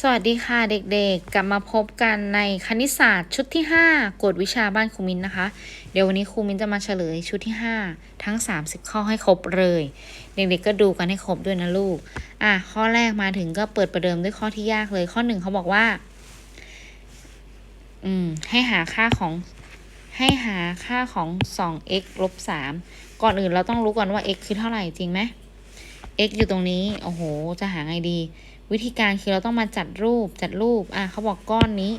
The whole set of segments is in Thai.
สวัสดีค่ะเด็กๆ กลับมาพบกันในคณิตศาสตร์ชุดที่ 5 กฎวิชาบ้านครูมินนะคะ เดี๋ยววันนี้ครูมินจะมาเฉลยชุดที่ 5 ทั้ง 30 ข้อให้ครบเลย เด็กๆก็ดูกันให้ครบด้วยนะลูก อะข้อแรกมาถึงก็เปิดประเดิมด้วยข้อที่ยากเลยข้อหนึ่งเขาบอกว่า อืม ให้หาค่าของให้หาค่าของ 2x ลบ3ก่อนอื่นเราต้องรู้ก่อนว่า x คือเท่าไหร่จริงไหม x อยู่ตรงนี้ โอ้โห จะหาไงดี วิธีการคือเราต้องมาจัดรูปจัดรูป อะเขาบอกก้อนนี้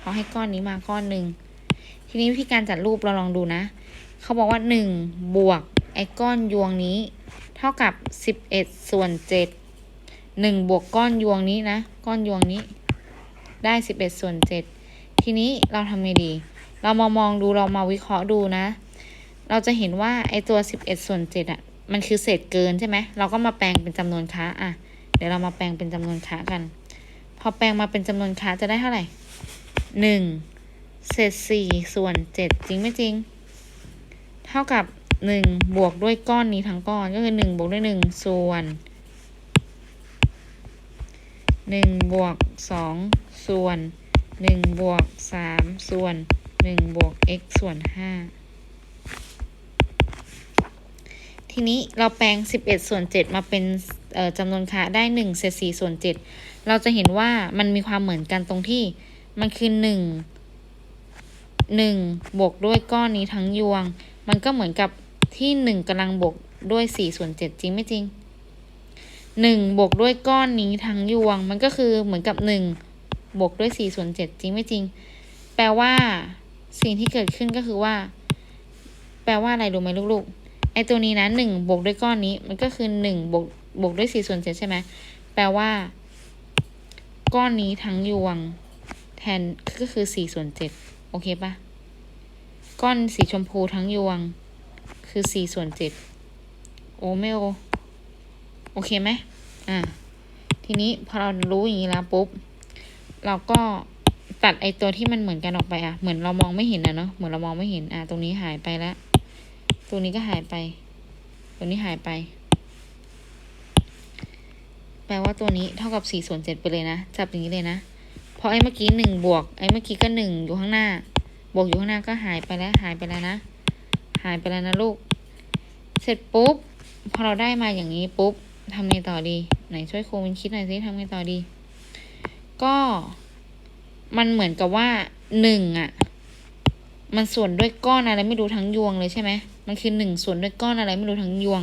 เขาให้ก้อนนี้มาก้อนหนึ่งทีนี้วิธีการจัดรูปเราลองดูนะเขาบอกว่าหนึ่งบวกไอ้ก้อนยวงนี้ เท่ากับสิบเอ็ดส่วนเจ็ดหนึ่งบวกก้อนยวงนี้นะ ก้อนยวงนี้ ได้สิบเอ็ดส่วนเจ็ดทีนี้เราทำไงดี เรามามองดูเรามาวิเคราะห์ดูนะ เราจะเห็นว่าไอ้ตัวสิบเอ็ดส่วนเจ็ดอะ มันคือเศษเกินใช่ไหม เราก็มาแปลงเป็นจำนวนค้าอะ ดี๋ยวเรามาแปลงเป็นจำนวนค้ากัน พอแปลงมาเป็นจำนวนค้าจะได้เท่าไหร่หนึ่งเศษสี่ส่วนเจ็ดจริงไม่จริง เท่ากับหนึ่งบวกด้วยก้อนนี้ทั้งก้อนก็คือหนึ่งบวกด้วยหนึ่งส่วนหนึ่งบวกสองส่วนหนึ่งบวกสามส่วนหนึ่งบวก x ส่วนห้าทีนี้เราแปลง11ส่วน7มาเป็น จำนวนค่าได้1เศษ4ส่วน7เราจะเห็นว่ามันมีความเหมือนกันตรงที่มันคือ1 1บวกด้วยก้อนนี้ทั้งยวง มันก็เหมือนกับที่ 1กำลังบวกด้วย4ส่วน7จริงไม่จริง 1 บวกด้วยก้อนนี้ทั้งยวง มันก็คือเหมือนกับ 1 บวกด้วย4ส่วน7จริงไม่จริง แปลว่า สิ่งที่เกิดขึ้นก็คือว่า แปลว่าอะไรรู้ไหมลูกๆไอตัวนี้นะหนึ่งบวกด้วยก้อนนี้ มันก็คือหนึ่งบวก บวกด้วยสี่ส่วนเจ็ดใช่ไหมแปลว่า ก้อนนี้ทั้งยวง แทนก็คือสี่ส่วนเจ็ดโอเคปะก้อนสีชมพูทั้งยวง คือสี่ส่วนเจ็ดโอไม่โอโอเคไหมอ่าทีนี้พอเรารู้อย่างนี้แล้วปุ๊บ เราก็ตัดไอตัวที่มันเหมือนกันออกไปอะเหมือนเรามองไม่เห็นนะเนาะเหมือนเรามองไม่เห็นอะตรงนี้หายไปแล้ว ตัวนี้ก็หายไป ตัวนี้หายไป แปลว่าตัวนี้เท่ากับสี่ส่วนเจ็ดไปเลยนะ จับอย่างนี้เลยนะ เพราะไอ้เมื่อกี้หนึ่งบวก ไอ้เมื่อกี้ก็หนึ่งอยู่ข้างหน้า บวกอยู่ข้างหน้าก็หายไปแล้ว หายไปแล้วนะ หายไปแล้วนะลูก เสร็จปุ๊บ พอเราได้มาอย่างนี้ปุ๊บทำไงต่อดี ไหนช่วยครูมินคิดหน่อยสิทำไงต่อดี ก็มันเหมือนกับว่าหนึ่งอะ มันส่วนด้วยก้อนอะไรไม่รู้ทั้งยวงเลยใช่ไหมมันคือหนึ่งส่วนด้วยก้อนอะไรไม่รู้ทั้งยวง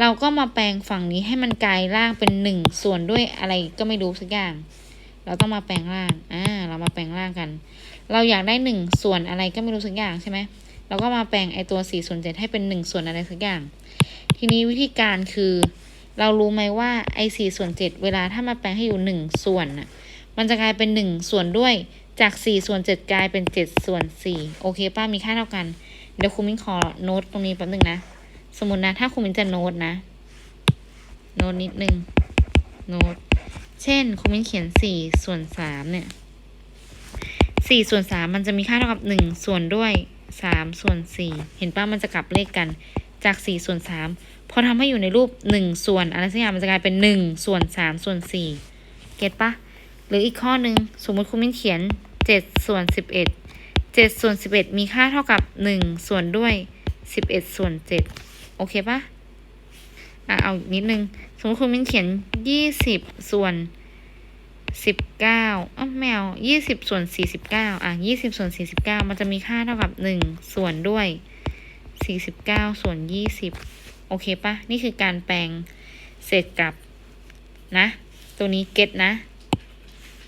เราก็มาแปลงฝั่งนี้ให้มันกลายร่างเป็นหนึ่งส่วนด้วยอะไรก็ไม่รู้สักอย่าง เราต้องมาแปลงร่าง อ่า เรามาแปลงร่างกัน เราอยากได้หนึ่งส่วนอะไรก็ไม่รู้สักอย่างใช่ไหมเราก็มาแปลงไอตัวสี่ส่วนเจ็ดให้เป็นหนึ่งส่วนอะไรสักอย่าง ทีนี้วิธีการคือ เรารู้ไหมว่าไอสี่ส่วนเจ็ดเวลาถ้ามาแปลงให้อยู่หนึ่งส่วนน่ะ มันจะกลายเป็นหนึ่งส่วนด้วย จากสี่ส่วนเจ็ดกลายเป็นเจ็ดส่วนสี่โอเคป้ามีค่าเท่ากัน เดี๋ยวครูมิ้นขอโน้ตตรงนี้แป๊บนึงนะ สมมตินะ ถ้าครูมิ้นจะโน้ตนะ โน้ตนิดนึง โน้ต เช่นครูมิ้นเขียนสี่ส่วนสามเนี่ยสี่ส่วนสามมันจะมีค่าเท่ากับหนึ่งส่วนด้วยสามส่วนสี่เห็นป้ามันจะกลับเลขกันจากสี่ส่วนสามพอทำให้อยู่ในรูปหนึ่งส่วนอะไรสักอย่างมันจะกลายเป็นหนึ่งส่วนสามส่วนสี่เก็ตปะหรืออีกข้อหนึ่งสมมติครูมิ้นเขียนเจ็ดส่วนสิบเอ็ดเจ็ดส่วนสิบเอ็ดมีค่าเท่ากับหนึ่งส่วนด้วยสิบเอ็ดส่วนเจ็ด โอเคปะอะเอาอีกนิดนึง สมมติครูมิ้นเขียนยี่สิบส่วนสิบเก้าอ้าวแมวยี่สิบส่วนสี่สิบเก้าอะยี่สิบส่วนสี่สิบเก้ามันจะมีค่าเท่ากับหนึ่งส่วนด้วยสี่สิบเก้าส่วนยี่สิบโอเคปะนี่คือการแปลงเศษกลับนะ ตัวนี้เก็ตนะ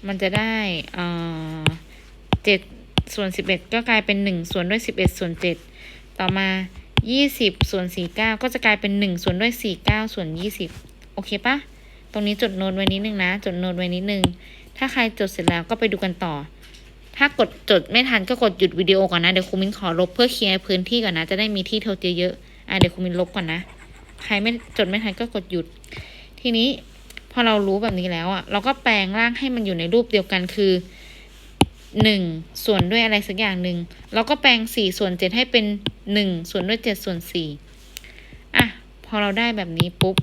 มันจะได้เอ่อเจ็ดส่วนสิบเอ็ดก็กลายเป็นหนึ่งส่วนด้วยสิบเอ็ดส่วนเจ็ดต่อมา ยี่สิบส่วนสี่เก้าก็จะกลายเป็นหนึ่งส่วนด้วยสี่เก้าส่วนยี่สิบโอเคปะตรงนี้จดโน้ตไว้นิดนึงนะ จดโน้ตไว้นิดนึง ถ้าใครจดเสร็จแล้วก็ไปดูกันต่อ ถ้ากดจดไม่ทันก็กดหยุดวิดีโอก่อนนะ เดี๋ยวครูมินขอลบเพื่อเคลียร์พื้นที่ก่อนนะ จะได้มีที่โทรเยอะๆอะเดี๋ยวครูมินลบก่อนนะ ใครไม่จดไม่ทันก็กดหยุด ทีนี้พอเรารู้แบบนี้แล้วอะ เราก็แปลงร่างให้มันอยู่ในรูปเดียวกันคือหนึ่งส่วนด้วยอะไรสักอย่างหนึ่งเราก็แปลงสี่ส่วนเจ็ดให้เป็น หนึ่งส่วนด้วยเจ็ดส่วนสี่อะ พอเราได้แบบนี้ปุ๊บ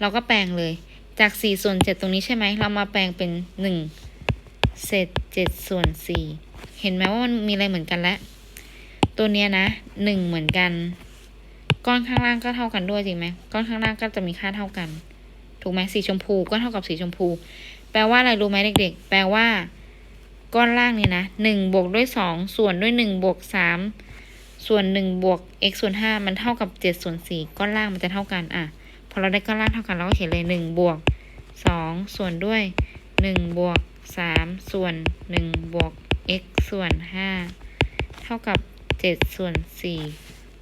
เราก็แปลงเลย จากสี่ส่วนเจ็ดตรงนี้ใช่ไหม เรามาแปลงเป็นหนึ่งเศษเจ็ดส่วนสี่เห็นไหมว่ามันมีอะไรเหมือนกันแล้ว ตัวเนี้ยนะหนึ่งเหมือนกัน ก้อนข้างล่างก็เท่ากันด้วยจริงไหมก้อนข้างล่างก็จะมีค่าเท่ากัน ถูกไหมสีชมพูก็เท่ากับสีชมพู แปลว่าอะไรรู้ไหมเด็ก ๆ แปลว่า ก้อนล่างเนี่ยนะหนึ่งบวกด้วยสองส่วนด้วยหนึ่งบวกสามส่วนหนึ่งบวก x ส่วนห้ามันเท่ากับเจ็ดส่วนสี่ก้อนล่างมันจะเท่ากันอะพอเราได้ก้อนล่างเท่ากันเราก็เขียนเลยหนึ่งบวกสองส่วนด้วยหนึ่งบวกสามส่วนหนึ่งบวก x ส่วนห้าเท่ากับเจ็ดส่วนสี่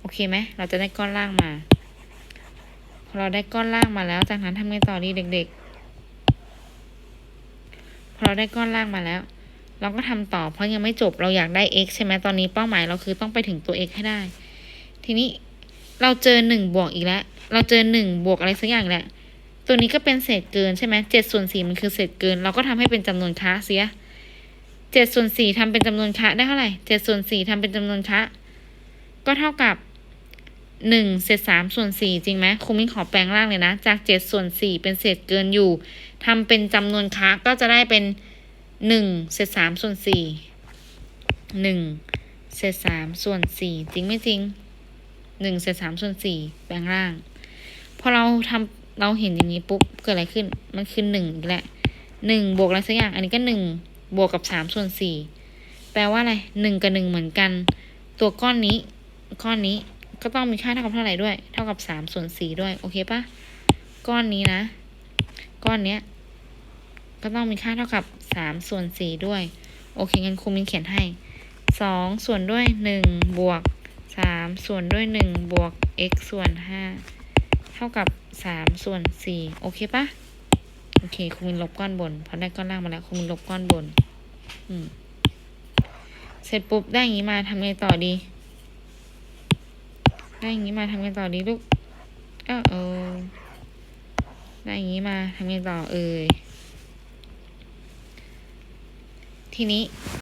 โอเคไหมเราจะได้ก้อนล่างมาพอเราได้ก้อนล่างมาแล้วจากนั้นทำไงต่อดีเด็กๆพอเราได้ก้อนล่างมาแล้ว เราก็ทำต่อเพราะยังไม่จบเราอยากได้ x ใช่ไหมตอนนี้เป้าหมายเราคือต้องไปถึงตัว x ให้ได้ ทีนี้เราเจอหนึ่งบวกอีกแล้ว เราเจอหนึ่งบวกอะไรสักอย่างแหละ ตัวนี้ก็เป็นเศษเกินใช่ไหมเจ็ดส่วนสี่มันคือเศษเกิน เราก็ทำให้เป็นจำนวนค้าเสียเจ็ดส่วนสี่ทำเป็นจำนวนค้าได้เท่าไหร่เจ็ดส่วนสี่ทำเป็นจำนวนค้าก็เท่ากับหนึ่งเศษสามส่วนสี่จริงไหมครูมิ้นขอแปลงร่างเลยนะ จากเจ็ดส่วนสี่เป็นเศษเกินอยู่ทำเป็นจำนวนค้าก็จะได้เป็น หนึ่งเศษสามส่วนสี่หนึ่งเศษสามส่วนสี่จริงไม่จริงหนึ่งเศษสามส่วนสี่แปลงร่าง พอเราทำเราเห็นอย่างนี้ปุ๊บเกิดอะไรขึ้น มันคือหนึ่งแหละหนึ่งบวกอะไรสักอย่าง อันนี้ก็หนึ่งบวกกับสามส่วนสี่แปลว่าอะไรหนึ่งกับหนึ่งเหมือนกัน ตัวก้อนนี้ก้อนนี้ก็ต้องมีค่าเท่ากับเท่าไหร่ด้วย เท่ากับสามส่วนสี่ด้วย โอเคปะก้อนนี้นะ ก้อนเนี้ย ก็ต้องมีค่าเท่ากับสามส่วนสี่ด้วย โอเคงั้นครูมินเขียนให้สองส่วนด้วยหนึ่งบวกสามส่วนด้วยหนึ่งบวก x ส่วนห้าเท่ากับสามส่วนสี่โอเคปะโอเคคุณมินลบก้อนบนพอได้ก้อนล่างมาแล้วคุณมินลบก้อนบน อืมเสร็จปุ๊บได้อย่างนี้มาทำไงต่อดี ได้อย่างนี้มาทำไงต่อดีลูกเออเออได้อย่างนี้มาทำไงต่อเอ่ย ทีนี้